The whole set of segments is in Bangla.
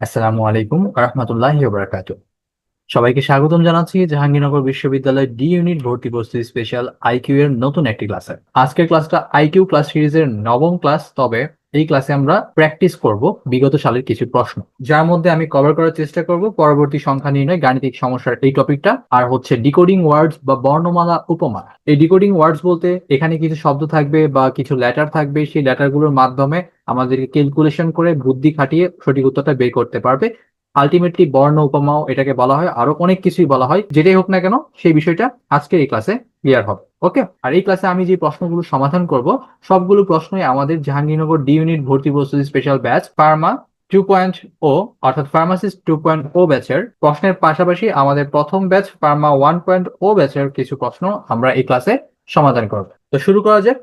আসসালামু আলাইকুম রহমতুল্লাহি বারাকাতু সবাইকে স্বাগতম জানাচ্ছি জাহাঙ্গীরনগর বিশ্ববিদ্যালয়ের ডি ইউনিট ভর্তি প্রস্তুতি স্পেশাল আইকিউ এর নতুন একটি ক্লাসে। আজকের ক্লাসটা আইকিউ ক্লাস সিরিজের নবম ক্লাস তবে এই ক্লাসে আমরা প্র্যাকটিস করব বিগত সালের কিছু প্রশ্ন। যার মধ্যে আমি কভার করার চেষ্টা করব পরবর্তী সংখ্যা নির্ণয় গাণিতিক সমস্যার এই টপিকটা আর হচ্ছে ডিকোডিং ওয়ার্ডস বা বর্ণমালা উপমা। এই ডিকোডিং ওয়ার্ডস বলতে এখানে কিছু শব্দ থাকবে বা কিছু লেটার থাকবে, সেই লেটারগুলোর মাধ্যমে আমাদেরকে ক্যালকুলেশন করে বুদ্ধি খাটিয়ে সঠিক উত্তরটা বের করতে পারবে। আলটিমেটলি বর্ণ উপমাও এটাকে বলা হয়, আরও অনেক কিছুই বলা হয়, যেটাই হোক না কেন, সেই বিষয়টা আজকে এই ক্লাসে ক্লিয়ার হবে ওকে আর এই ক্লাসে আমি যে প্রশ্নগুলো সমাধান করব, সবগুলো প্রশ্নই আমাদের জাহাঙ্গীরনগর ডি ইউনিট ভর্তি প্রস্তুতি special batch pharma two point O অর্থাৎ ফার্মাসিস্ট টু পয়েন্ট ও ব্যাচের প্রশ্নের পাশাপাশি আমাদের প্রথম batch pharma one point O ব্যাচের কিছু প্রশ্ন আমরা এই ক্লাসে সমাধান করব। তো শুরু করা যাক।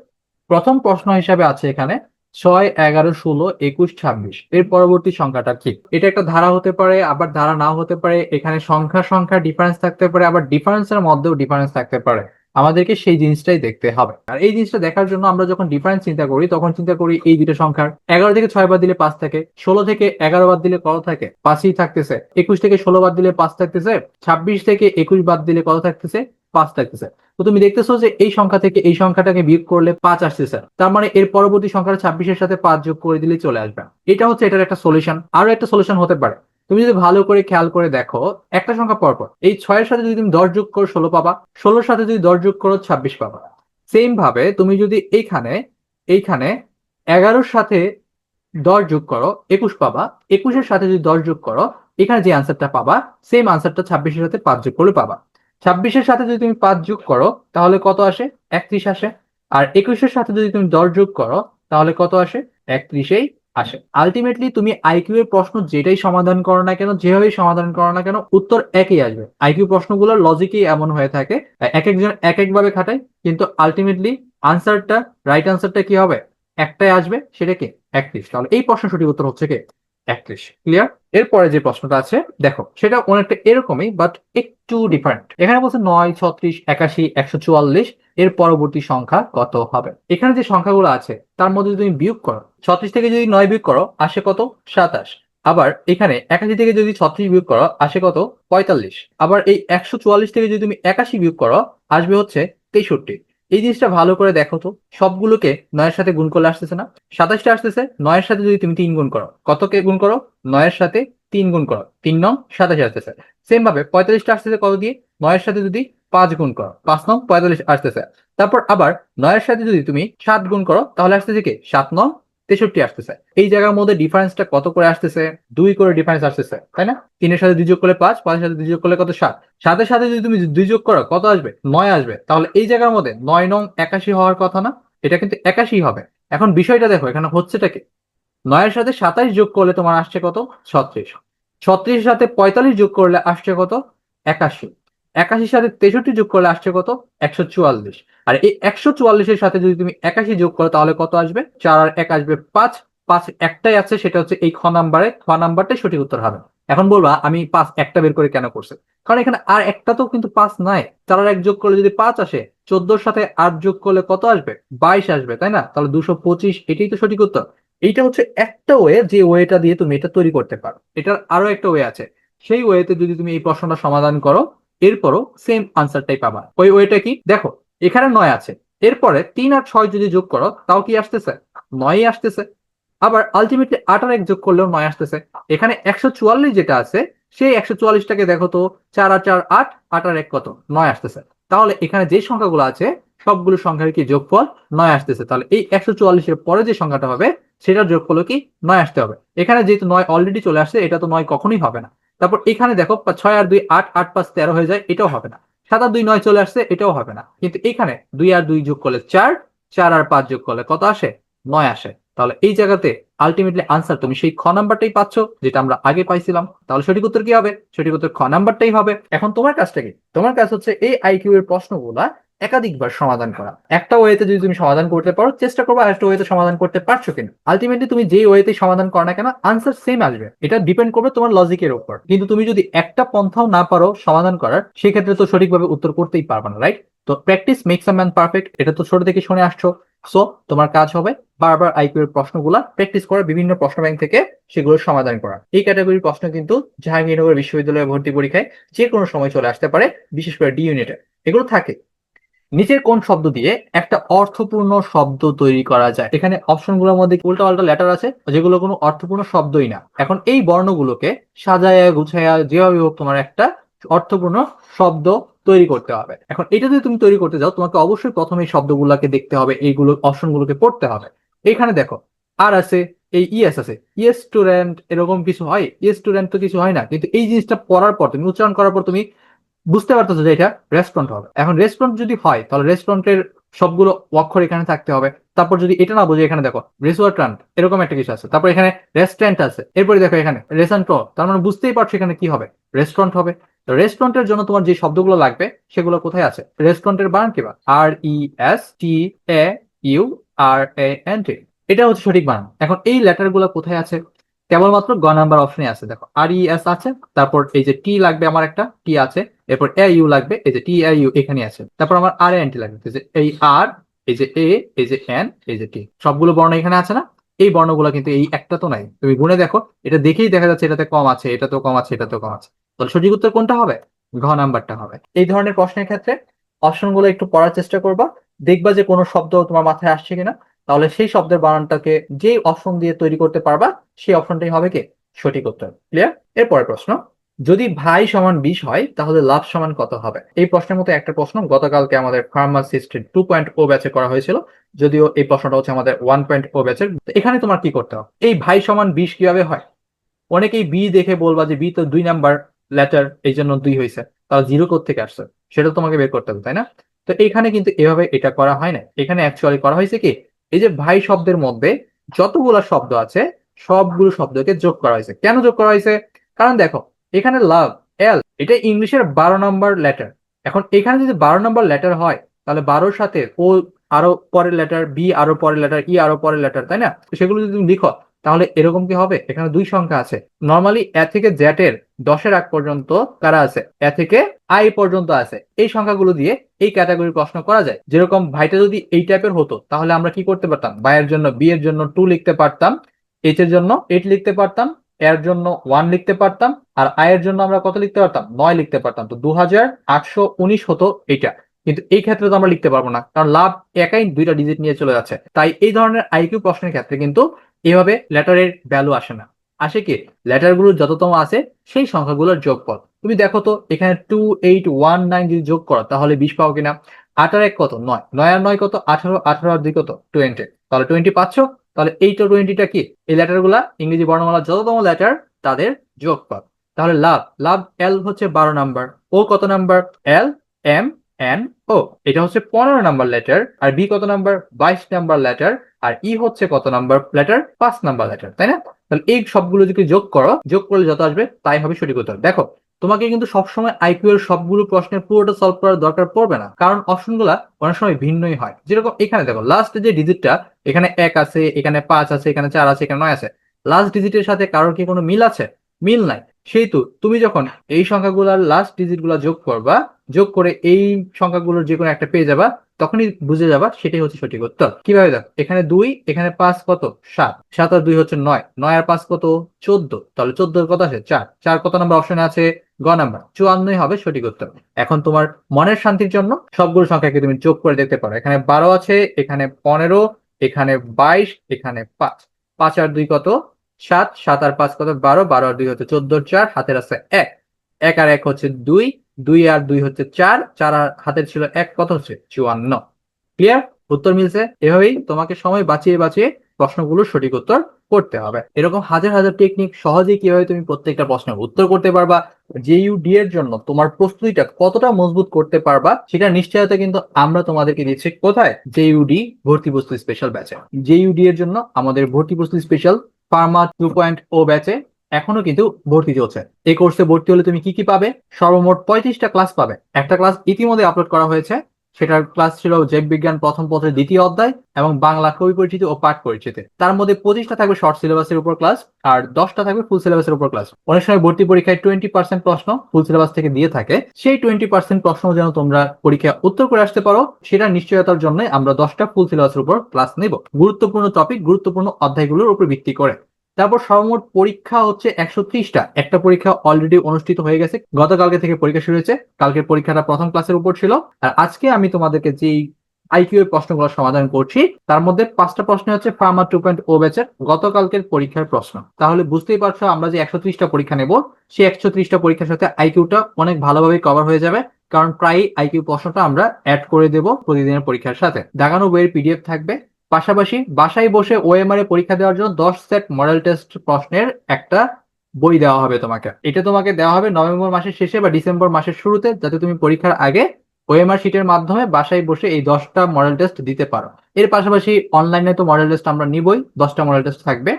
প্রথম প্রশ্ন হিসাবে আছে এখানে ছয়, এগারো, ষোলো, একুশ, ছাব্বিশ। এর পরবর্তী সংখ্যাটা ঠিক। এটা একটা ধারা হতে পারে, আবার ধারা নাও হতে পারে। এখানে সংখ্যা সংখ্যা ডিফারেন্স থাকতে পারে, আবার ডিফারেন্সের মধ্যেও ডিফারেন্স থাকতে পারে। আমাদেরকে সেই জিনিসটাই দেখতে হবে। আর এই জিনিসটা দেখার জন্য আমরা যখন ডিফারেন্স চিন্তা করি, তখন চিন্তা করি এই দুটো সংখ্যার এগারো থেকে ছয় বার দিলে পাঁচ থাকে, ষোলো থেকে এগারো বার দিলে কত থাকে? পাঁচই থাকতেছে। একুশ থেকে ষোলো বাদ দিলে পাঁচ থাকতেছে, ছাব্বিশ থেকে একুশ বাদ দিলে কত থাকতেছে? পাঁচ থাকতেছে। তো তুমি দেখতেছো যে এই সংখ্যা থেকে এই সংখ্যাটাকে বিয়োগ করলে পাঁচ আসতেছে। তার মানে এর পরবর্তী সংখ্যাটা ছাব্বিশের সাথে পাঁচ যোগ করে দিলে চলে আসবে। এটা হচ্ছে এটার একটা সলিউশন আরও একটা সলিউশন হতে পারে। তুমি যদি ভালো করে খেয়াল করে দেখো, একটা সংখ্যা পরপর, এই ছয়ের সাথে যদি তুমি দশ যোগ করো ষোলো পাবা, ষোলোর সাথে যদি দশ যোগ করো ছাব্বিশ পাবা। সেম ভাবে তুমি যদি এইখানে এইখানে এগারোর সাথে দশ যোগ করো, একুশ পাবা, একুশের সাথে যদি দশ যোগ করো, এখানে যে আনসারটা পাবা সেম আনসারটা ছাব্বিশের সাথে পাঁচ যোগ করলে পাবা। ছাব্বিশের সাথে যদি তুমি পাঁচ যোগ করো, তাহলে কত আসে? একত্রিশ আসে। আর একুশের সাথে যদি তুমি দশ যোগ করো, তাহলে কত আসে? একত্রিশেই আসে। আলটিমেটলি তুমি আইকিউ এর প্রশ্ন যেটাই সমাধান করো না কেন, যেভাবেই সমাধান করো না কেন, উত্তর একই আসবে। আইকিউ প্রশ্নগুলোর লজিকই এমন হয়ে থাকে, এক একজন এক একভাবে খাটায়, কিন্তু আলটিমেটলি আনসারটা রাইট আনসারটা কি হবে? একটাই আসবে, সেটা কি? একত্রিশ। তাহলে এই প্রশ্ন সঠিক উত্তর হচ্ছে কি? একত্রিশ। ক্লিয়ার এরপরে যে প্রশ্নটা আছে, দেখো, সেটা অনেকটা এরকমই বাট একটু ডিফারেন্ট এখানে বলছে নয়, ছত্রিশ, একাশি, একশো চুয়াল্লিশ। এর পরবর্তী সংখ্যা কত হবে? এখানে যে সংখ্যাগুলো আছে, তার মধ্যে যদি তুমি বিয়োগ করো, ছত্রিশ থেকে যদি নয় বিয়োগ করো, আসে কত? সাতাশ। আবার এখানে একাশি থেকে যদি ছত্রিশ বিয়োগ করো, আসে কত? পঁয়তাল্লিশ। আবার এই একশো চুয়াল্লিশ থেকে যদি তুমি একাশি বিয়োগ করো, আসবে হচ্ছে তেষট্টি। এই জিনিসটা ভালো করে দেখো তো, সবগুলোকে নয়ের সাথে গুণ করলে আসতেছে না। সাতাশটা আসতেছে, নয়ের সাথে যদি তুমি তিন গুণ করো, কতকে গুণ করো? নয়ের সাথে তিন গুণ করো, তিন নং সাতাশে আসতেছে। সেম ভাবে পঁয়তাল্লিশটা আসতেছে কত দিয়ে? নয়ের সাথে যদি পাঁচ গুণ করো। পাঁচ নং পঁয়তাল্লিশ আসতেছে। তারপর আবার নয়ের সাথে যদি তুমি সাত গুণ করো, তাহলে আসতেছে কি? সাত নং তেষট্টি আসতেছে। এই জায়গার মধ্যে ডিফারেন্সটা কত করে আসতেছে? দুই করে ডিফারেন্স আসতেছে, তাই না? তিনের সাথে দুই যোগ করলে পাঁচ, পাঁচের সাথে দুই যোগ করলে কত সাত? সাতের সাথে যদি তুমি দুই যোগ করো, কত আসবে? নয় আসবে। তাহলে এই জায়গার মধ্যে নয় নং একাশি হওয়ার কথা না, এটা কিন্তু একাশি হবে। এখন বিষয়টা দেখো, এখানে হচ্ছেটা কি? নয়ের সাথে সাতাশ যোগ করলে তোমার আসছে কত? ছত্রিশ। ছত্রিশের সাথে পঁয়তাল্লিশ যোগ করলে আসছে কত? একাশি। একাশির সাথে তেষট্টি যোগ করলে আসছে কত? একশো চুয়াল্লিশ। আর এই একশো চুয়াল্লিশের সাথে যদি তুমি একাশি যোগ করো, তাহলে কত আসবে? চার আর এক আসবে পাঁচ। পাঁচ একটাই আছে, সেটা হচ্ছে এই খ নাম্বারে। খ নাম্বারটাই সঠিক উত্তর হবে। এখন বলবা, আমি পাঁচ একটা বের করে কেন করছে? কারণ এখানে আর একটা তো কিন্তু পাঁচ নাই। চার আর এক যোগ করলে যদি পাঁচ আসে, চোদ্দোর সাথে আট যোগ করলে কত আসবে? বাইশ আসবে, তাই না? তাহলে দুশো পঁচিশ, এটাই তো সঠিক উত্তর। এইটা হচ্ছে একটা ওয়ে, যে ওয়েটা দিয়ে তুমি এটা তৈরি করতে পারো। এটার আরও একটা ওয়ে আছে। সেই ওয়েতে যদি তুমি এই প্রশ্নটা সমাধান করো এরপরও সেম আনসারটাই পাবা। ওই ওয়েটা কি? দেখো, এখানে নয় আছে। এরপরে তিন আর ছয় যদি যোগ করো, তাও কি আসতেছে? নয়ই আসতেছে। আবার আলটিমেটলি আট আর এক যোগ করলেও নয় আসতেছে। এখানে একশো চুয়াল্লিশ যেটা আছে, সেই একশো চুয়াল্লিশটাকে দেখো তো, চার আর চার আট আট আর এক কত? নয় আসতেছে। তাহলে এখানে যে সংখ্যাগুলো আছে, সবগুলো সংখ্যার কি যোগফল? নয় আসতেছে। তাহলে এই একশো চুয়াল্লিশের পরে যে সংখ্যাটা হবে, সেটার যোগফল কি? নয় আসতে হবে। এখানে যেহেতু নয় অলরেডি চলে আসছে, এটা তো নয় কখনোই হবে না। তারপর এখানে দেখো ছয় আর দুই আট আট পাঁচ তেরো হয়ে যায়, এটাও হবে না। সাত আর দুই নয় চলে আসছে, এটাও হবে না। কিন্তু এখানে দুই আর দুই যোগ করলে চার চার আর পাঁচ যোগ করলে কত আসে? নয় আসে। তাহলে এই জায়গাতে আলটিমেটলি আনসার তুমি সেই খ নাম্বারটাই পাচ্ছ, যেটা আমরা আগে পাইছিলাম। তাহলে সঠিক উত্তর কি হবে? সঠিক উত্তর খ নাম্বারটাই হবে। এখন তোমার কাজটা কি? তোমার কাজ হচ্ছে এই আইকিউ এর প্রশ্নগুলা একাধিকবার সমাধান করা। একটা ওয়েতে যদি তুমি সমাধান করতে পারো, চেষ্টা করব আরেকটা ওয়েতে সমাধান করতে পারছ কিনা। আলটিমেটলি তুমি যেই ওয়েতে সমাধান করো না কেন আনসার সেম আসবে। এটা ডিপেন্ড করবে তোমার লজিকের উপর। কিন্তু তুমি যদি একটা পন্থাও না পারো সমাধান করার, সেক্ষেত্রে তো সঠিকভাবে উত্তর করতেই পারবে না রাইট তো practice makes a man perfect এটা তো ছোট থেকে শুনে আসছো। সো তোমার কাজ হবে বারবার আইকিউ এর প্রশ্নগুলা প্র্যাকটিস করা, বিভিন্ন প্রশ্ন ব্যাংক থেকে সেগুলোর সমাধান করা। এই ক্যাটাগরির প্রশ্ন কিন্তু জাহাঙ্গীরনগর বিশ্ববিদ্যালয়ের ভর্তি পরীক্ষায় যে কোনো সময় চলে আসতে পারে, বিশেষ করে ডি ইউনিটে এগুলো থাকে। নিচের কোন শব্দ দিয়ে একটা অর্থপূর্ণ শব্দ তৈরি করা যায়? এখানে অপশন অপশনগুলোর মধ্যে উল্টা পাল্টা লেটার আছে, যেগুলো কোনো অর্থপূর্ণ শব্দই না। এখন এই বর্ণগুলোকে সাজায়া, গুছায়া, যেভাবে হোক তোমার একটা অর্থপূর্ণ শব্দ তৈরি করতে হবে। এখন এটা যদি তুমি তৈরি করতে যাও, তোমাকে অবশ্যই প্রথমে এই শব্দগুলোকে দেখতে হবে, এইগুলো অপশনগুলোকে পড়তে হবে। এখানে দেখো, আর আছে, এই ইএস আছে। ইএস স্টুডেন্ট, এরকম কিছু হয়? ইএস স্টুডেন্ট তো কিছু হয় না। কিন্তু এই জিনিসটা পড়ার পর, তুমি উচ্চারণ করার পর তুমি বুঝতে পারতেছো যে এটা রেস্টুরেন্ট হবে। এখন রেস্টুরেন্ট যদি হয়, তাহলে রেস্টুরেন্টের সবগুলো অক্ষর এখানে থাকতে হবে। তারপর যদি এটা না বুঝে, এখানে দেখো রেস্টুরেন্ট এরকম একটা কিছু আছে। তারপর এখানে রেস্টুরেন্ট আছে। এরপরে দেখো এখানে রেস্টুরেন্ট তার মানে বুঝতেই পারছ এখানে কি হবে? রেস্টুরেন্ট হবে। তো রেস্টুরেন্টের জন্য তোমার যে শব্দগুলো লাগবে, সেগুলো কোথায় আছে? রেস্টুরেন্টের বানান কিবা R E S T A U R A N T এটা হচ্ছে সঠিক বানান। এখন এই লেটারগুলো কোথায় আছে? কেবলমাত্র গ নাম্বার অপশনে আছে। দেখো আর ই এস আছে, তারপর এই যে টি লাগবে, আমার একটা টি আছে। এরপর এ ইউ লাগবে, এই যে টি এ ইউ এখানে আছে। তারপর আমার আর এন টি লাগবে, এই যে এই আর এই যে এ এই যে এন এই যে টি সবগুলো বর্ণ এখানে আছে না? এই বর্ণগুলো কিন্তু এই একটা তো নাই। তুমি গুনে দেখো, এটা দেখেই দেখা যাচ্ছে এটাতে কম আছে, এটা তো কম আছে, এটা তো কম আছে। তাহলে সঠিক উত্তর কোনটা হবে? ঘ নাম্বারটা হবে। এই ধরনের প্রশ্নের ক্ষেত্রে অপশনগুলো একটু পড়ার চেষ্টা করবা। দেখবা যে কোনো শব্দ তোমার মাথায় আসছে কিনা। তাহলে সেই শব্দের বানানটাকে যে অপশন দিয়ে তৈরি করতে পারবা, সেই অপশনটাই হবে কি? সঠিক উত্তর। ক্লিয়ার এরপরের প্রশ্ন। যদি ভাই সমান বিশ হয়, তাহলে লাভ সমান কত হবে? এই প্রশ্নের মতো একটা প্রশ্ন গতকালকে আমাদের ফার্মাসিস্ট টু পয়েন্ট ও ব্যাচে করা হয়েছিল। যদিও এই প্রশ্নটা হচ্ছে আমাদের ওয়ান পয়েন্ট ও ব্যাচের এখানে তোমার কি করতে হবে? এই ভাই সমান বিশ কীভাবে হয়? অনেকেই বি দেখে বলবা যে বি তো দুই নাম্বার লেটার এই জন্য দুই হয়েছে তাহলে জিরো থেকে আসছে? সেটা তোমাকে বের করতে হবে, তাই না? তো এখানে কিন্তু এভাবে এটা করা হয় না এখানে অ্যাকচুয়ালি করা হয়েছে কি? এই যে ভাই শব্দের মধ্যে যতগুলো শব্দ আছে, সবগুলো শব্দকে যোগ করা হয়েছে। কেন যোগ করা হয়েছে? কারণ দেখো এখানে লাভ এল এটা ইংলিশের বারো নম্বর লেটার এখন এখানে যদি বারো নম্বর লেটার হয়, তাহলে বারোর সাথে ও আরও পরের লেটার বি আরও পরের লেটার ই আরও পরের লেটার তাই না? সেগুলো যদি তুমি লিখো, তাহলে এরকম কি হবে? এখানে দুই সংখ্যা আছে। নর্মালি এ থেকে জ্যাট এর দশের আগ পর্যন্ত কারা আছে? এ থেকে আই পর্যন্ত আছে। এই সংখ্যাগুলো দিয়ে এই ক্যাটাগরির প্রশ্ন করা যায়। যেরকম ভাইটা যদি এই টাইপের হতো, তাহলে আমরা কি করতে পারতাম? ভাইয়ের জন্য বি এর জন্য টু লিখতে পারতাম এইচ এর জন্য এইট লিখতে পারতাম এর জন্য ওয়ান লিখতে পারতাম আর আয়ের জন্য আমরা কত লিখতে পারতাম? নয় লিখতে পারতাম। তো দু হতো এটা কিন্তু এই ক্ষেত্রে তো আমরা লিখতে পারব না, কারণ লাভ একাই দুইটা ডিজিট নিয়ে চলে যাচ্ছে। তাই এই ধরনের আইকিউ প্রশ্নের ক্ষেত্রে কিন্তু এভাবে লেটারের ভ্যালু আসে না। আসে কি? লেটারগুলো যততম আছে, সেই সংখ্যাগুলোর যোগফল। তুমি দেখো তো, এখানে টু এইট ওয়ান নাইন যদি যোগ করো, তাহলে বিশ পাও কিনা? আঠারো এক কত? নয়। নয় আর নয় কত? আঠারো। আঠারো আর দুই কত? টোয়েন্টি তাহলে টোয়েন্টি পাচ্ছ? তাহলে এইট টোয়েন্টিটা কি? এই লেটারগুলা ইংরেজি বর্ণমালা যততম লেটার তাদের যোগ যোগফল। তাহলে লাভ লাভ এল হচ্ছে বারো নাম্বার ও কত number L M N O এটা হচ্ছে পনেরো নাম্বার লেটার আর বি কত নাম্বার বাইশ নাম্বার লেটার আর ই হচ্ছে কত নাম্বার লেটার পাঁচ নাম্বার লেটার তাই না? তাহলে এই সবগুলো যদি যোগ করো, যোগ করলে যত আসবে, তাই হবে সঠিক উত্তর। দেখো তোমাকে কিন্তু সবসময় আইকিউ এর সবগুলো প্রশ্নের পুরোটা সলভ করার দরকার পড়বে না। কারণ অপশনগুলো অনেক সময় ভিন্নই হয়। যেরকম এখানে দেখো লাস্ট যে ডিজিটটা এখানে এক আছে, এখানে পাঁচ আছে, এখানে চার আছে, এখানে নয় আছে। লাস্ট ডিজিটের সাথে কারোর কি কোনো মিল আছে? মিল নাই। সেহেতু তুমি যখন এই সংখ্যাগুলোর লাস্ট ডিজিটগুলা যোগ করবা যোগ করে এই সংখ্যাগুলোর যে কোনো একটা পেয়ে যাবা, তখনই বুঝে যাবা সেটাই হচ্ছে সঠিক উত্তর। কীভাবে দেখো? এখানে দুই, এখানে পাঁচ কত? সাত। সাত আর দুই হচ্ছে নয়। নয় আর পাঁচ কত? চোদ্দ। তাহলে চোদ্দ কত আছে চার। চার কত নাম্বার অপশন আছে? গ নাম্বার। চুয়ান্নই হবে সঠিক উত্তর। এখন তোমার মনের শান্তির জন্য সবগুলো সংখ্যাকে তুমি যোগ করে দেখতে পারো। এখানে বারো আছে, এখানে পনেরো, এখানে বাইশ, এখানে পাঁচ। পাঁচ আর দুই কত? সাত। সাত আর পাঁচ কত? বারো। বারো আর দুই হচ্ছে চোদ্দ চার। হাতের আছে এক। এক আর এক হচ্ছে দুই। দুই আর দুই হচ্ছে চার চার আর হাতের ছিল এক, কত হচ্ছে? চুয়ান্ন। ক্লিয়ার উত্তর মিলছে। এভাবেই তোমাকে সময় বাঁচিয়ে বাঁচিয়ে প্রশ্নগুলো সঠিক উত্তর করতে হবে। এরকম হাজার হাজার টেকনিক সহজেই কীভাবে তুমি প্রত্যেকটা প্রশ্নের উত্তর করতে পারবা জেইউডি এর জন্য তোমার প্রস্তুতিটা কতটা মজবুত করতে পারবা সেটা নিশ্চয়তা কিন্তু আমরা তোমাদেরকে দিচ্ছি কোথায়? জেইউডি ভর্তি প্রস্তুতি স্পেশাল ব্যাচে জেইউডি এর জন্য আমাদের ভর্তি প্রস্তুতি special pharma two point O ব্যাচে এখনও কিন্তু ভর্তি চলছে। এই কোর্সে ভর্তি হলে তুমি কি কি পাবে? সর্বমোট পঁয়ত্রিশটা ক্লাস পাবে। একটা ক্লাস ইতিমধ্যে আপলোড করা হয়েছে। সেটার ক্লাস ছিল জৈব বিজ্ঞান প্রথম পত্রের দ্বিতীয় অধ্যায় এবং বাংলা কবি পরিচিতি ও পাঠ পরিচিতি। তার মধ্যে পঁচিশটা থাকবে শর্ট সিলেবাসের উপর ক্লাস আর দশটা থাকবে ফুল সিলেবাসের উপর ক্লাস অনেক সময় ভর্তি পরীক্ষায় টোয়েন্টি পার্সেন্ট প্রশ্ন ফুল সিলেবাস থেকে দিয়ে থাকে। সেই টোয়েন্টি পার্সেন্ট প্রশ্ন যেন তোমরা পরীক্ষা উত্তর করে আসতে পারো, সেটা নিশ্চয়তার জন্য আমরা দশটা ফুল সিলেবাসের উপর ক্লাস নেব। গুরুত্বপূর্ণ টপিক গুরুত্বপূর্ণ অধ্যায়গুলোর উপর ভিত্তি করে। তারপর সর্বমোট পরীক্ষা হচ্ছে একশো ত্রিশটা। একটা পরীক্ষা অলরেডি অনুষ্ঠিত হয়ে গেছে। গতকালকে থেকে পরীক্ষা শুরু হয়েছে। কালকের পরীক্ষাটা প্রথম ক্লাসের উপর ছিল। আর আজকে আমি তোমাদেরকে যেই আইকিউ এর প্রশ্নগুলো সমাধান করছি, তার মধ্যে পাঁচটা প্রশ্ন হচ্ছে ফার্মা টু পয়েন্ট ও ব্যাচের গতকালকের পরীক্ষার প্রশ্ন। তাহলে বুঝতেই পারছ, আমরা যে একশো ত্রিশটা পরীক্ষা নেব, সেই একশো ত্রিশটা পরীক্ষার সাথে আইকিউটা অনেক ভালোভাবে কভার হয়ে যাবে। কারণ প্রায় আইকিউ প্রশ্নটা আমরা অ্যাড করে দেব প্রতিদিনের পরীক্ষার সাথে। দাগানো বইয়ের পিডিএফ থাকবে। পাশাপাশি বাসায় বসে ওএমআর এ পরীক্ষা দেওয়ার জন্য দশ সেট মডেল টেস্ট প্রশ্নের একটা বই দেওয়া হবে তোমাকে। এটা তোমাকে দেওয়া হবে নভেম্বর মাসের শেষে বা ডিসেম্বর মাসের শুরুতে যাতে তুমি পরীক্ষার আগে ওএমআর শিটের মাধ্যমে বাসায় বসে এই দশটা মডেল টেস্ট দিতে পারো। এর পাশাপাশি অনলাইনে তো মডেল টেস্ট আমরা নিবই, দশটা মডেল টেস্ট থাকবে।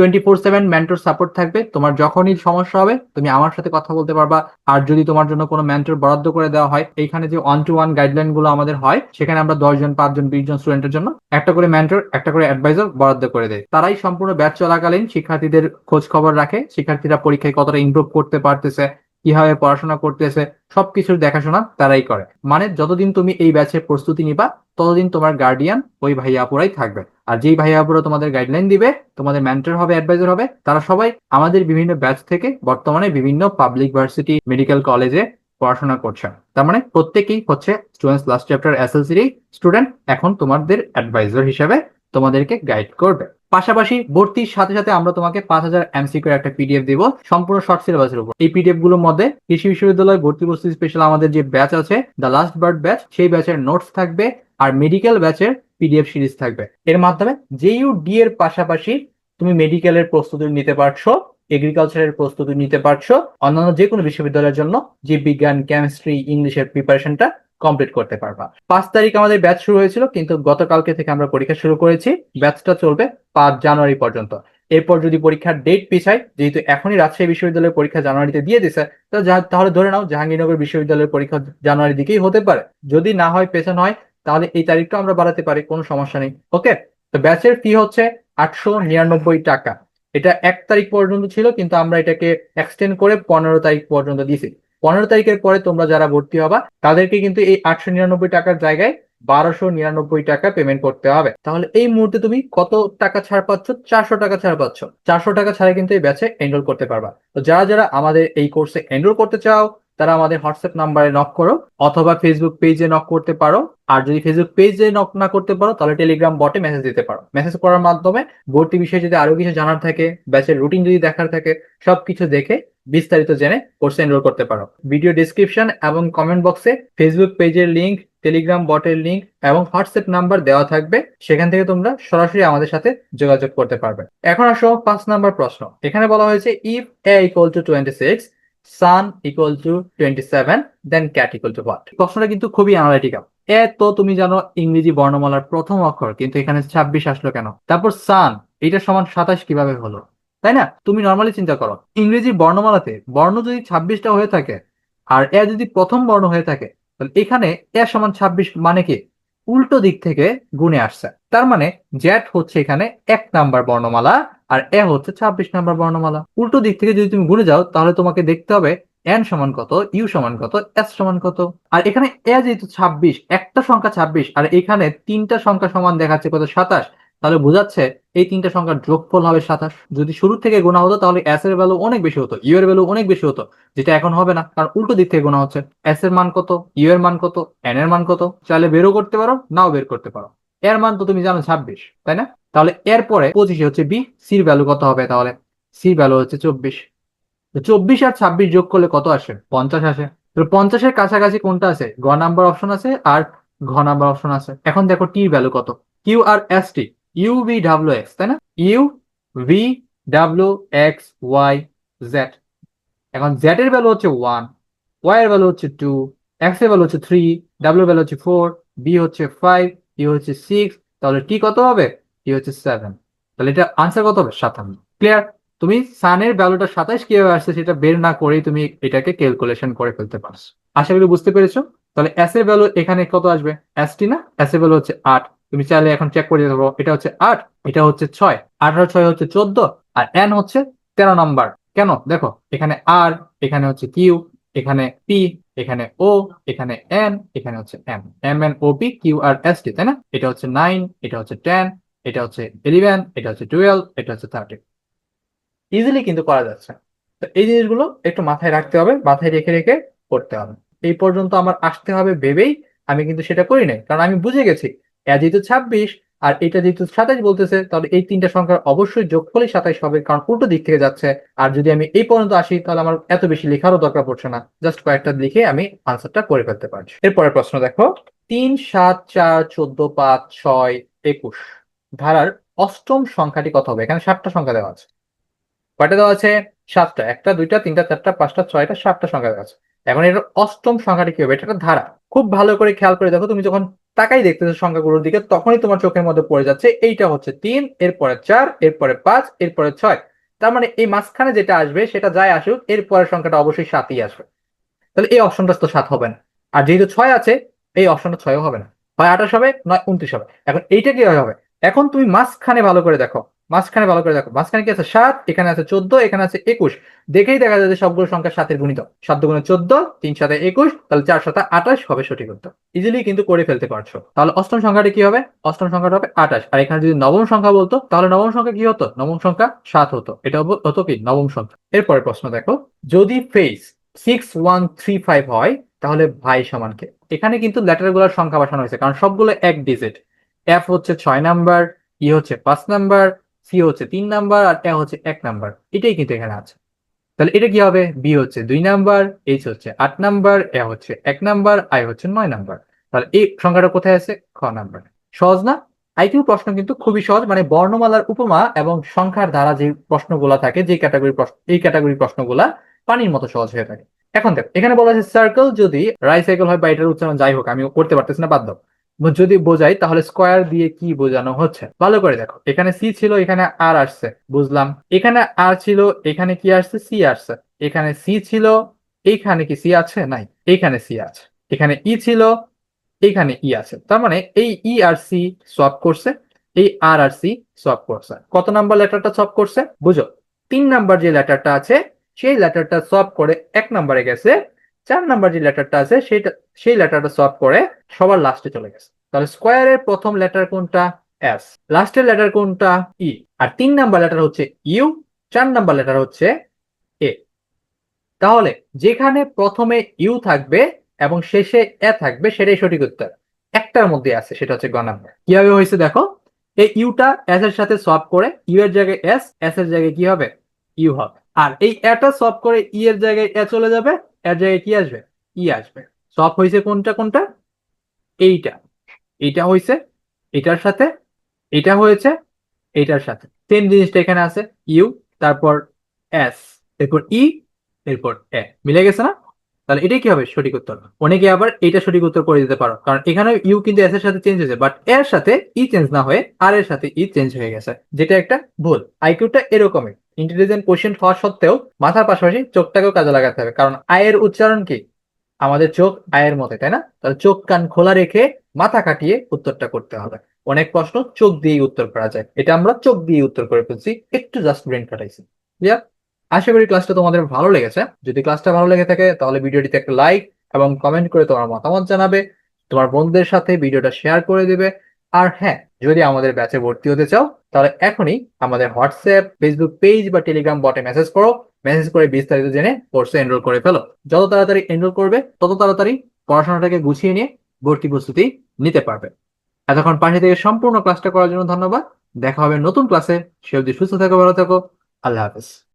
Twenty four seven mentor support থাকবে। তোমার যখনই সমস্যা হবে, তুমি আমার সাথে কথা বলতে পারবা। আর যদি তোমার জন্য কোনো মেন্টর বরাদ্দ করে দেওয়া হয়, এইখানে যে ওয়ান টু ওয়ান গাইডলাইনগুলো আমাদের হয়, সেখানে আমরা দশজন, পাঁচজন বিশ জন স্টুডেন্টের জন্য একটা করে মেন্টর একটা করে অ্যাডভাইজার বরাদ্দ করে দেয়। তারাই সম্পূর্ণ ব্যাচ চলাকালীন শিক্ষার্থীদের খোঁজ খবর রাখে, শিক্ষার্থীরা পরীক্ষায় কতটা ইমপ্রুভ করতে পারতেছে, কীভাবে পড়াশোনা করতেছে, সবকিছুর দেখাশোনা তারাই করে। মানে যতদিন তুমি এই ব্যাচের প্রস্তুতি নিবা, ততদিন তোমার গার্ডিয়ান ওই ভাইয়াপুরাই থাকবে। আর যেই ভাইয়াপুরা তোমাদের গাইডলাইন দিবে, তোমাদের মেন্টর হবে অ্যাডভাইজার হবে, তারা সবাই আমাদের বিভিন্ন ব্যাচ থেকে বর্তমানে বিভিন্ন পাবলিক ভার্সিটি মেডিকেল কলেজে পড়াশোনা করছে। তার মানে প্রত্যেকেই হচ্ছে স্টুডেন্টস লাস্ট চ্যাপ্টার এসএলসির স্টুডেন্ট এখন তোমাদের অ্যাডভাইজার হিসেবে তোমাদেরকে গাইড করবে। পাশাপাশি ভর্তির সাথে সাথে আমরা তোমাকে পাঁচ হাজার এমসিকিউ একটা পিডিএফ দিব, সম্পূর্ণ শর্ট সিলেবাসের উপর। এই পিডিএফগুলোর মধ্যে কৃষি বিশ্ববিদ্যালয় ভর্তি প্রস্তুতি স্পেশাল আমাদের যে ব্যাচ আছে দ্য লাস্ট বার্ড ব্যাচ সেই ব্যাচের নোটস থাকবে আর মেডিকেল ব্যাচের পিডিএফ সিরিজ থাকবে। এর মাধ্যমে জেইউ ডি এর পাশাপাশি তুমি মেডিকেলের প্রস্তুতি নিতে পারছ এগ্রিকালচারের প্রস্তুতি নিতে পারছ, অন্যান্য যে কোনো বিশ্ববিদ্যালয়ের জন্য জীব বিজ্ঞান কেমিস্ট্রি ইংলিশের প্রিপারেশনটা কমপ্লিট করতে পারবা। পাঁচ তারিখ আমাদের ব্যাচ শুরু হয়েছিল, কিন্তু গতকালকে থেকে আমরা পরীক্ষা শুরু করেছি। ব্যাচটা চলবে পাঁচ জানুয়ারি পর্যন্ত। এরপর যদি পরীক্ষার ডেট পিছায় যেহেতু এখনই রাজশাহী বিশ্ববিদ্যালয়ের পরীক্ষা জানুয়ারিতে দিয়ে দিছে, তো তাহলে ধরে নাও জাহাঙ্গীরনগর বিশ্ববিদ্যালয়ের পরীক্ষা জানুয়ারির দিকেই হতে পারে। যদি না হয়, পেছানো হয় তাহলে এই তারিখটা আমরা বাড়াতে পারি, কোনো সমস্যা নেই। ওকে তো ব্যাচের ফি হচ্ছে আটশো নিরানব্বই টাকা। এটা এক তারিখ পর্যন্ত ছিল, কিন্তু আমরা এটাকে এক্সটেন্ড করে পনেরো তারিখ পর্যন্ত দিয়েছি। পনেরো তারিখের পরে তোমরা যারা ভর্তি হবা, তাদেরকে কিন্তু এই আটশো নিরানব্বই টাকার জায়গায় বারোশো নিরানব্বই টাকা পেমেন্ট করতে হবে। তাহলে এই মুহূর্তে তুমি কত টাকা ছাড় পাচ্ছ? চারশো টাকা ছাড় পাচ্ছ। চারশো টাকা ছাড়া কিন্তু এই ব্যাচে এনরোল করতে পারবা। তো যারা যারা আমাদের এই কোর্সে এনরোল করতে চাও তারা আমাদের হোয়াটসঅ্যাপ নাম্বারে নক করো, অথবা ফেসবুক পেজে নক করতে পারো। আর যদি ফেসবুক পেজে নক না করতে পারো, তাহলে টেলিগ্রাম বটে মেসেজ দিতে পারো। মেসেজ করার মাধ্যমে ভর্তি বিষয়ে যদি আরও কিছু জানার থাকে ব্যাচের রুটিন যদি দেখার থাকে, সবকিছু দেখে বিস্তারিত জেনে কোর্সে এনরোল করতে পারো। ভিডিও ডিসক্রিপশন এবং কমেন্ট বক্সে ফেসবুক পেজের লিঙ্ক টেলিগ্রাম বটের লিঙ্ক এবং হোয়াটসঅ্যাপ নাম্বার দেওয়া থাকবে। সেখান থেকে তোমরা সরাসরি আমাদের সাথে যোগাযোগ করতে পারবে। এখন আসো পাঁচ নাম্বার প্রশ্ন। এখানে বলা হয়েছে if A equal to twenty six sun equal to twenty seven then cat equal to what প্রশ্নটা কিন্তু খুবই অ্যানালিটিক্যাল এ তো তুমি জানো ইংরেজি বর্ণমালার প্রথম অক্ষর, কিন্তু এখানে ছাব্বিশ আসলো কেন? তারপর সান এটা সমান সাতাশ কীভাবে হলো? তাই না? তুমি নর্মালি চিন্তা করো, ইংরেজি বর্ণমালাতে বর্ণ যদি ছাব্বিশটা হয়ে থাকে, আর এ যদি প্রথম বর্ণ হয়ে থাকে, তাহলে এখানে এ সমান ছাব্বিশ মানে কি? উল্টো দিক থেকে গুণে আসছে। তার মানে জ্যাট হচ্ছে এখানে এক নাম্বার বর্ণমালা আর এ হচ্ছে ছাব্বিশ নাম্বার বর্ণমালা। উল্টো দিক থেকে যদি তুমি গুণে যাও, তাহলে তোমাকে দেখতে হবে এন সমান কত ইউ সমান কত এস সমান কত। আর এখানে এ যেহেতু ছাব্বিশ, একটা সংখ্যা ছাব্বিশ, আর এখানে তিনটা সংখ্যা সমান দেখাচ্ছে কত সাতাশ, তাহলে বোঝাচ্ছে এই তিনটা সংখ্যার যোগফল হবে সাতাশ। যদি শুরু থেকে গোনা হতো, তাহলে এস এর ভ্যালু অনেক বেশি হতো ইউ এর ভ্যালু অনেক বেশি হতো, যেটা এখন হবে না, কারণ উল্টো দিক থেকে গোনা হচ্ছে। এস এর মান কত ইউ এর মান কত এন এর মান কত, চাইলে বেরও করতে পারো, নাও বের করতে পারো। এর মান তো তুমি জানো ছাব্বিশ, তাই না? তাহলে এরপরে পঁচিশে হচ্ছে বি সির ভ্যালু কত হবে তাহলে? সির ভ্যালু হচ্ছে চব্বিশ। চব্বিশ আর ছাব্বিশ যোগ করলে কত আসে? পঞ্চাশ আসে। তো পঞ্চাশের কাছাকাছি কোনটা আছে? গ নাম্বার অপশন আছে আর ঘ নাম্বার অপশন আছে। এখন দেখো টির ভ্যালু কত? Q R S T U V W X তাই না? U V W X Y Z এখন জেড এর ভ্যালু হচ্ছে ওয়ান ওয়াই এর ভ্যালু হচ্ছে টু এক্সের ভ্যালু হচ্ছে থ্রি ডাব্লিউ ভ্যালু হচ্ছে ফোর বি হচ্ছে ফাইভ ই হচ্ছে সিক্স তাহলে টি কত হবে? টি হচ্ছে সেভেন তাহলে এটা আনসার কত হবে? সাতান্ন। ক্লিয়ার তুমি সানের ভ্যালুটা সাতাশ কীভাবে আসছে সেটা বের না করেই তুমি এটাকে ক্যালকুলেশন করে ফেলতে পারছ। আশা করি বুঝতে পেরেছ? তাহলে এস এর ভ্যালু এখানে কত আসবে? এস টি না? এস এর ভ্যালু হচ্ছে আট। তুমি চাইলে এখন চেক করে পারো এটা হচ্ছে আট, এটা হচ্ছে ছয়। আঠারো ছয় হচ্ছে চোদ্দ, আর এন হচ্ছে তেরো নাম্বার কেন? দেখো, এখানে আর এখানে হচ্ছে কিউ এখানে পি এখানে ও এখানে এন এখানে হচ্ছে M M N O P Q R S T তাই না? এটা হচ্ছে নাইন এটা হচ্ছে টেন এটা হচ্ছে ইলেভেন এটা হচ্ছে টুয়েলভ এটা হচ্ছে থার্টিন ইজিলি কিন্তু করা যাচ্ছে। তো এই জিনিসগুলো একটু মাথায় রাখতে হবে, মাথায় রেখে রেখে করতে হবে। এই পর্যন্ত আমার আসতে হবে ভেবেই আমি কিন্তু সেটা করি নাই। কারণ আমি বুঝে গেছি, এ যেহেতু ছাব্বিশ আর এটা যেহেতু সাতাইশ বলতেছে, তাহলে এই তিনটা সংখ্যার অবশ্যই যোগ যোগফলই সাতাইশ হবে, কারণ উল্টো দিক থেকে যাচ্ছে। আর যদি আমি এই পর্যন্ত আসি, তাহলে আমার এত বেশি লেখারও দরকার পড়ছে না। জাস্ট কয়েকটা লিখে আমি আনসারটা করে ফেলতে পারছি। এরপরের প্রশ্ন দেখো। তিন, সাত, চার, চোদ্দ, পাঁচ, ছয়, একুশ। ধারার অষ্টম সংখ্যাটি কত হবে? এখানে সাতটা সংখ্যা দেওয়া আছে। কয়টা দেওয়া আছে? সাতটা। একটা, দুইটা, তিনটা, চারটা, পাঁচটা, ছয়টা, সাতটা সংখ্যা দেওয়া আছে। এখন এটার অষ্টম সংখ্যাটি কি হবে? এটা একটা ধারা। খুব ভালো করে খেয়াল করে দেখো, তুমি যখন তাকাই দেখতেছো সংখ্যাগুলোর দিকে, তখনই তোমার চোখের মধ্যে পড়ে যাচ্ছে, এইটা হচ্ছে তিন, এরপরে চার, এরপরে পাঁচ, এরপরে ছয়। তার মানে এই মাঝখানে যেটা আসবে, সেটা যাই আসুক এরপরের সংখ্যাটা অবশ্যই সাতই আসবে। তাহলে এই অপশনটা তো সাত হবে না। আর যেহেতু ছয় আছে, এই অপশনটা ছয়ও হবে না। হয় আঠাশ হবে, নয় উনত্রিশ হবে। এখন এইটা কি হবে? এখন তুমি মাঝখানে ভালো করে দেখো, মাঝখানে ভালো করে দেখো, মাঝখানে কি আছে? সাত, এখানে আছে চোদ্দ, এখানে আছে একুশ। দেখেই দেখা যায় যে সবগুলো সংখ্যা সাতের গুণিত। সাত দুগুণে চোদ্দ, তিন সাথে একুশ, তাহলে চার সাথে আঠাশ হবে সঠিক উত্তর। ইজিলি কিন্তু করে ফেলতে পারছ। তাহলে অষ্টম সংখ্যাটি কি হবে? অষ্টম সংখ্যাটা হবে আঠাশ। আর এখানে যদি নবম সংখ্যা বলতো, তাহলে নবম সংখ্যা কি হতো? নবম সংখ্যা সাত হতো। এটা হতো কি? নবম সংখ্যা। এরপরে প্রশ্ন দেখো, যদি face six one three five হয়, তাহলে ভাই সমান কে এখানে কিন্তু লেটারগুলোর সংখ্যা বসানো হয়েছে, কারণ সবগুলো এক ডিজিট এফ হচ্ছে ছয় নাম্বার ই হচ্ছে পাঁচ নাম্বার সি হচ্ছে তিন নাম্বার আর এ হচ্ছে এক নাম্বার। এটাই কিন্তু এখানে আছে। তাহলে এটা কি হবে? বি হচ্ছে দুই নাম্বার এইচ হচ্ছে আট নাম্বার এ হচ্ছে এক নাম্বার আই হচ্ছে নয় নাম্বার। তাহলে এই সংখ্যাটা কোথায় আছে? খ নাম্বার। সহজ না? আইকিউ প্রশ্ন কিন্তু খুবই সহজ মানে বর্ণমালার উপমা এবং সংখ্যার দ্বারা যে প্রশ্নগুলা থাকে, যে ক্যাটাগরি প্রশ্ন, এই ক্যাটাগরি প্রশ্নগুলা পানির মতো সহজ হয়ে থাকে। এখন দেখ, এখানে বলা আছে সার্কেল যদি রাইসাইকেল হয় বা এটার উচ্চারণ যাই হোক আমি করতে পারতেছি না দাও। যদি বোঝাই, তাহলে স্কোয়ার দিয়ে কি বোঝানো হচ্ছে? ভালো করে দেখো, এখানে সি ছিল, এখানে আর আসছে, বুঝলাম। এখানে আর ছিল, এখানে কি আসছে? সি আসছে। এখানে সি ছিল এইখানে কি সি আছে? নাই, এখানে সি আছে। এখানে ই ছিল, এখানে ই আছে। তার মানে এই ই আর সি সোয়াপ করছে, এই আর আর সি সব করছে। কত নাম্বার লেটারটা সোয়াপ করছে? বুঝো? তিন নাম্বার যে লেটারটা আছে, সেই লেটারটা সব করে এক নাম্বারে গেছে চার নাম্বার যে লেটারটা আছে সেটা সেই লেটারটা সলভ করে সবার লাস্টে চলে গেছে। তাহলে স্কোয়ারের প্রথম লেটার কোনটা? এস লাস্টের লেটার কোনটা? ই আর তিন নাম্বার লেটার হচ্ছে ইউ চার নাম্বার লেটার হচ্ছে এ তাহলে যেখানে প্রথমে ইউ থাকবে এবং শেষে এ থাকবে, সেটাই সঠিক উত্তর। একটার মধ্যে আছে, সেটা হচ্ছে গ নাম্বার। কীভাবে হয়েছে দেখো? এই ইউটা এস এর সাথে সোয়াপ করে ইউ এর জায়গায় এস এস এর জায়গায় কি হবে? ইউ হবে। আর এই এটা সোয়াপ করে ই এর জায়গায় এ চলে যাবে এর জায়গায় কি আসবে? ই আসবে। সোয়াপ হয়েছে কোনটা কোনটা? এইটা। এইটা হয়েছে এটার সাথে, এটা হয়েছে, এটার সাথে। সেম জিনিসটা এখানে আছে, ইউ, তারপর এস, এরপর ই, এরপর এ। মিলে গেছে না? তাহলে এটাই কি হবে? সঠিক উত্তর। অনেকে আবার এটা সঠিক উত্তর করে দিতে পারো। কারণ এখানে ইউ কিন্তু এস এর সাথে চেঞ্জ হয়েছে বাট এর সাথে ই চেঞ্জ না হয়ে আর এর সাথে ই চেঞ্জ হয়ে গেছে। যেটা একটা ভুল। আইকিউটা এরকমই। ইন্টেলিজেন্ট কোশ্চেন হওয়া সত্ত্বেও মাথার পাশাপাশি চোখটাকেও কাজে লাগাতে হবে। কারণ আয়ের উচ্চারণ কি? আমাদের চোখ আয়ের মতে তাই না? তাহলে চোখ কান খোলা রেখে মাথা কাটিয়ে উত্তরটা করতে হবে। অনেক প্রশ্ন চোখ দিয়েই উত্তর করা যায়। এটা আমরা চোখ দিয়ে উত্তর করে ফেলছি। একটু জাস্ট ব্রেন কাটাইছি ক্লিয়ার আশা করি ক্লাসটা তোমাদের ভালো লেগেছে। যদি ক্লাসটা ভালো লেগে থাকে, তাহলে ভিডিওটিতে একটা লাইক এবং কমেন্ট করে তোমার মতামত জানাবে। তোমার বন্ধুদের সাথে ভিডিওটা শেয়ার করে দিবে। আর হ্যাঁ যদি আমাদের ব্যাচে ভর্তি হতে চাও, তাহলে এখনই আমাদের হোয়াটসঅ্যাপ ফেসবুক পেজ বা টেলিগ্রাম বটে মেসেজ করো। মেসেজ করে বিস্তারিত জেনে কোর্সে এনরোল করে ফেলো। যত তাড়াতাড়ি এনরোল করবে, তত তাড়াতাড়ি পড়াশোনাটাকে গুছিয়ে নিয়ে ভর্তি প্রস্তুতি নিতে পারবে। এতক্ষণ পাশে থেকে সম্পূর্ণ ক্লাসটা করার জন্য ধন্যবাদ। দেখা হবে নতুন ক্লাসে সে অবধি সুস্থ থাকো, ভালো থাকো। আল্লাহ হাফেজ।